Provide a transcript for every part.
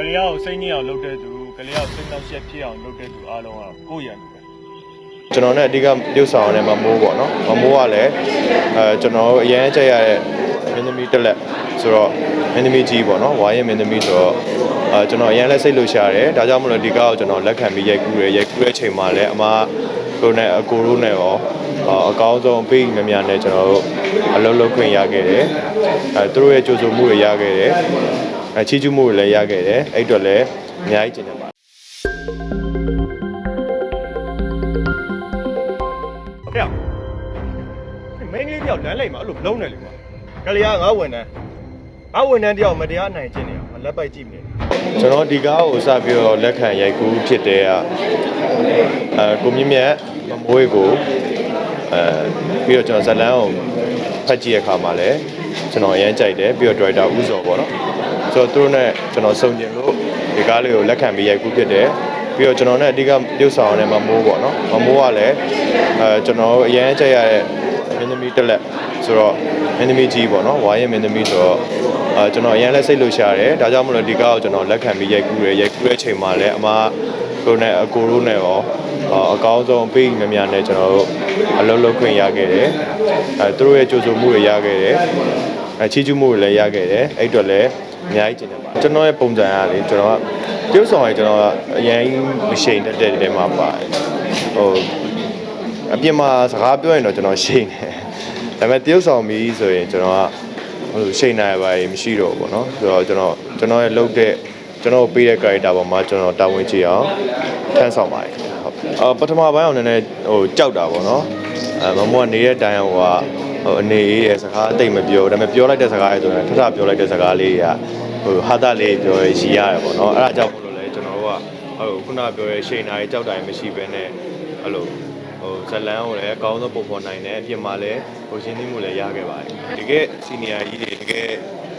ကလေးကိုစိတ်ညစ်အောင်လုပ်တဲ့သူကလေးကိုစိတ်နှောက်ယှက်ဖြစ်အောင်လုပ်တဲ့သူအားလုံးကကိုယ့်ရန်သူပဲကျွန်တော်နဲ့အဓိကပြုတ်ဆောင်ရတဲ့မမိုးပေါ့နော်မမိုးကလည်းအဲကျွန်တော်အရင်ကြိုက်ရတဲ့မင်းသမီးတက်လက်ဆိုတော့မင်းသမီးကြီးပေါ့နော်ဝါရင်မင်းသမီးဆိုတော့အဲကျွန်တော်အရင်လည်းစိတ်လှုပ်ရှားတယ်ဒါကြောင့်မလို့ဒီကားကိုကျွန်တော်လက်ခံပြီးရိုက်ကူးရရိုက်ကူးတဲ့အချိန်မှာလည်းအမတို့နဲ့အကိုတို့နဲ့ရောအကောင်းဆုံးပေးမြများနဲ့ကျွန်တော်တို့အလုပ်လုပ်ခွင့်ရခဲ့တယ်အဲသူတို့ရဲ့ကြိုးစုံမှုတွေရခဲ့တယ် အချီးကျူးမှုတွေလည်းရခဲ့တယ်အဲ့အတွက်လည်းအများကြီးကျင်တယ်ပါဟုတ်ကဲ့မင်းကလေးတယောက်လမ်းလိုက်မှာအဲ့လိုမလုံးနဲ့လေကွာကလေးကငါဝန်တန်းငါဝန်တန်းတယောက်မတရားနိုင်ကျင်နေအောင်လက်ပိုက်ကြည့်မနေကျွန်တော်ဒီကားကိုစပြီးတော့လက်ခံရိုက်ကူးဖြစ်တဲ့ကအဲကိုမြင့်မြတ်မမွေးကိုအဲပြီးတော့ကျွန်တော်ဇလန်းကိုဖတ်ကြည့်ရခါမှာလည်းကျွန်တော်အရင်ကြိုက်တယ်ပြီးတော့ director ဦးစောပေါ့နော် ဆိုတော့သူတို့နဲ့ကျွန်တော်စုံကျင်လို့ဒီကားလေးကိုလက်ခံပြီးရိုက်ကူးဖြစ်တယ်ပြီးတော့ကျွန်တော်နဲ့အဓိကပြုတ်ဆောင်ရတဲ့မမိုးပေါ့နော်မမိုးကလည်းအဲကျွန်တော်အရင်ကြိုက်ရတဲ့မင်းသမီးတက်လက်ဆိုတော့မင်းသမီးကြီးပေါ့နော်ဝါရင်မင်းသမီးဆိုတော့အဲကျွန်တော်အရင်လည်းစိတ်လှုပ်ရှားတယ်ဒါကြောင့်မလို့ဒီကားကိုကျွန်တော်လက်ခံပြီးရိုက်ကူးရရိုက်ကူးတဲ့အချိန်မှာလည်းအမတို့နဲ့အကိုတို့နဲ့ရောအကောင်းဆုံးပေးမြများနဲ့ကျွန်တော်တို့အလုပ်လုပ်ခွင့်ရခဲ့တယ်အဲသူတို့ရဲ့ကြိုးစုံမှုတွေရခဲ့တယ်အချီးကျူးမှုတွေလည်းရခဲ့တယ်အဲ့အတွက်လည်း အများကြီးကျင်တယ်ပါကျွန်တော်ရဲ့ပုံစံကလေကျွန်တော်ကပြုတ်ဆောင်ရကျွန်တော်ကအရင်မရှိန်တတ်တဲ့တဲမှာပါတယ်ဟိုအပြင်မှာစကားပြောရင်တော့ကျွန်တော်ရှိန်တယ်ဒါပေမဲ့တရုပ်ဆောင်ပြီးဆိုရင်ကျွန်တော်ကဟိုရှိန်နိုင်ပါရင်မရှိတော့ဘူးပေါ့နော်ဆိုတော့ကျွန်တော်ကျွန်တော်ရဲ့လုပ်တဲ့ကျွန်တော်ပေးတဲ့ character ပေါ်မှာကျွန်တော်တာဝန်ကြည့်အောင်ထမ်းဆောင်ပါတယ်ဟုတ်အော်ပထမပိုင်းအောင်နည်းနည်းဟိုကြောက်တာပေါ့နော်အဲမမောကနေတဲ့တိုင်အောင်ကဟိုအနေအေးရဲ့စကားအတိတ်မပြောဒါပေမဲ့ပြောလိုက်တဲ့စကားရဲ့ဆိုရင်ထထပြောလိုက်တဲ့စကားလေးတွေက ဟိုဟာတာလေးပြောရရှိရတယ်ပေါ့နော်အဲ့ဒါကြောင့်မို့လို့လဲကျွန်တော်တို့ကဟိုခုနပြောရဲရှိန်နာရေးကြောက်တာမရှိဘဲနဲ့အဲ့လိုဟိုဇလန်းကိုလည်းအကောင်းဆုံးပုံဖော်နိုင်တယ်အပြင်မှာလည်းဟိုရှင်းသိမှုလည်းရခဲ့ပါတယ်တကယ်စီနီယာကြီးတွေတကယ်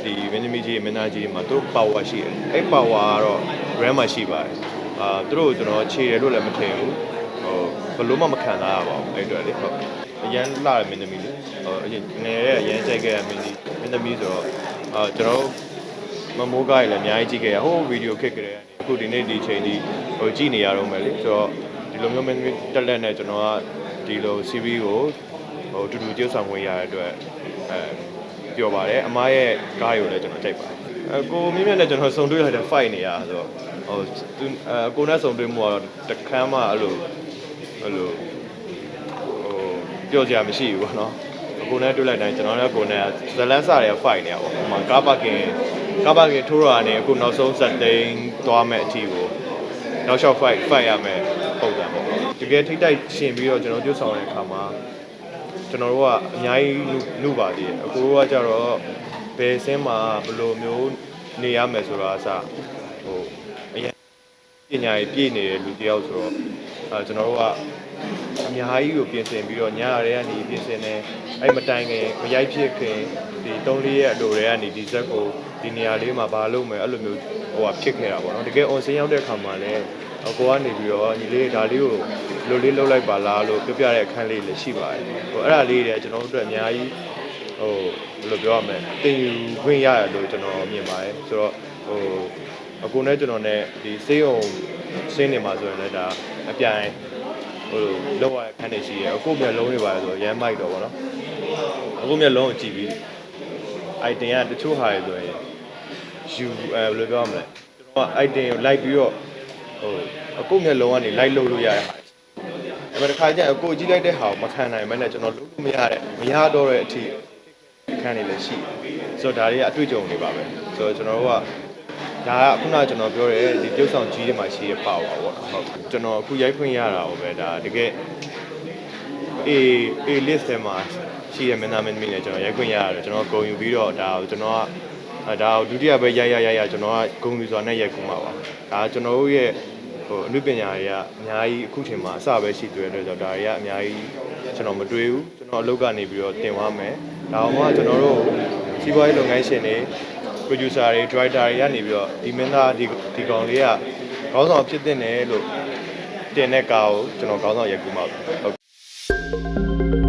ဒီမင်းသမီးကြီးမင်းသားကြီးတွေမှာသူတို့ power ရှိတယ်အဲ့ power ကတော့ brand မှာရှိပါတယ်အာသူတို့ကိုကျွန်တော်ခြေတယ်လို့လည်းမထင်ဘူးဟိုဘလို့မှမခံစားရပါဘူးအဲ့အတွက်လေဟုတ်အရန်လာတဲ့မင်းသမီးလေဟိုအရင်ငယ်ရဲ့အရန်ကြိုက်ခဲ့တဲ့မင်းသမီးမင်းသမီးဆိုတော့အာကျွန်တော် မမိုးကားကြီးလည်းအများကြီးကြည့်ခဲ့ရဟိုဗီဒီယိုခစ်ကြတဲ့အခုဒီနေ့ဒီချိန်ဒီဟိုကြည့်နေရတော့မယ်လေဆိုတော့ဒီလိုမျိုးမင်းသမီးတက်လက်နဲ့ကျွန်တော်ကဒီလို CV ကိုဟိုတူတူကြိုးဆောင်ဝင်ရတဲ့အတွက်အဲပြောပါတယ်အမားရဲ့ကားကိုလည်းကျွန်တော်ကြိုက်ပါတယ်အကိုမြင့်မြတ်နဲ့ကျွန်တော်စုံတွေ့လိုက်တဲ့ fight နေရဆိုတော့ဟိုသူအကိုနဲ့စုံတွေ့မှုကတော့တခမ်းမှအဲ့လိုအဲ့လိုဟိုပြောကြရမရှိဘူးပေါ့နော်အကိုနဲ့တွေ့လိုက်တိုင်းကျွန်တော်လည်းကိုနဲ့ဇလန်းစတွေက fight နေရပါဘောဟိုမှာကားပါကင် ကားပါကင်ထိုးရတာနဲ့အခုနောက်ဆုံးဇက်သိန်းသွားမဲ့အထီကိုနောက်လျှောက် fight fight ရမယ်ပုံစံပေါ့တကယ်ထိတ်တိုက်ရှင်ပြီးတော့ကျွန်တော်ကြိုးဆောင်တဲ့အခါမှာကျွန်တော်တို့ကအများကြီးနုပါသေးတယ်အကိုတို့ကကြတော့ဘယ်ဆင်းမှာဘယ်လိုမျိုးနေရမယ်ဆိုတာအစဟိုအရင်ပညာရေးပြည့်နေတဲ့လူတစ်ယောက်ဆိုတော့အဲကျွန်တော်တို့က အများကြီးကိုပြင်ဆင်ပြီးတော့ညရဲကနေပြင်ဆင်နေအဲ့မတိုင်ခင်မရိုက်ဖြစ်ခင်ဒီ3လေးရဲ့အလိုတွေကနေဒီဇက်ကိုဒီနေရာလေးမှာဘာလုပ်မယ်အဲ့လိုမျိုးဟိုကဖြစ်ခဲ့တာပေါ့နော်တကယ် on scene ရောက်တဲ့အခါမှာလည်းအကိုကနေပြီးတော့ညီလေးဒါလေးကိုလိုလေးလှုပ်လိုက်ပါလားလို့ပြောပြတဲ့အခန်းလေးလည်းရှိပါတယ်ဟိုအဲ့ဒါလေးတွေကျွန်တော်တို့အတွက်အများကြီးဟိုဘယ်လိုပြောရမလဲတင်ယူခွင့်ရတယ်လို့ကျွန်တော်မြင်ပါတယ်ဆိုတော့ဟိုအကိုနဲ့ကျွန်တော်နဲ့ဒီစေးအောင်စင်းနေမှာဆိုရင်လည်းဒါအပြိုင် ဟိုလောက်ရခန်းနေရှိရအခုမျက်လုံးတွေပါဆိုရမ်းမိုက်တော့ဗောနော်အခုမျက်လုံးကိုကြည့်ပြီး item ကတချို့ဟာတွေဆိုရင်ယူအဲဘယ်လိုပြောရမလဲကျွန်တော်က item ကိုလိုက်ပြီးတော့ဟိုအခုမျက်လုံးကနေလိုက်လုပ်လို့ရတဲ့ဟာအဲ့မှာတစ်ခါကျရင်အကိုကြည့်လိုက်တဲ့ဟာကိုမခံနိုင်မနဲ့ကျွန်တော်လုပ်လို့မရတဲ့မရတော့တဲ့အထိခံနေလည်းရှိတယ်ဆိုတော့ဒါတွေကအတွေ့အကြုံတွေပါပဲဆိုတော့ကျွန်တော်တို့က ဒါကခုနကကျွန်တော်ပြောတဲ့ဒီပြုတ်ဆောင်ကြီးတွေမှာရှိတဲ့ပါဝါပေါ့ဟုတ်ကျွန်တော်အခုရိုက်ခွင့်ရတာဟောပဲဒါတကယ် A A list ထဲမှာရှိရမင်းသားမင်းသမီးနဲ့ကျွန်တော်ရိုက်ခွင့်ရရတယ်ကျွန်တော်ဂုံယူပြီးတော့ဒါကိုကျွန်တော်ကအဲဒါကိုဒုတိယပဲရိုက်ရရရကျွန်တော်ကဂုံယူစွာနဲ့ရိုက်ခွင့်ပါပါဒါကျွန်တော်တို့ရဲ့ဟိုအမှုပညာတွေကအများကြီးအခုချိန်မှာအစပဲရှိတွေ့တဲ့အတွက်ကြောင့်ဒါတွေကအများကြီးကျွန်တော်မတွေးဘူးကျွန်တော်အလုပ်ကနေပြီးတော့တင်သွားမယ်ဒါအောင်မှကျွန်တော်တို့စီးပွားရေးလုပ်ငန်းရှင်တွေ producer တွေ director တွေကနေပြီးတော့ဒီမင်းသားဒီဒီကောင်လေးကခေါင်းဆောင်ဖြစ်တဲ့နယ်လို့တင်တဲ့ကားကိုကျွန်တော်ခေါင်းဆောင်ရိုက်ကူးမှာဟုတ်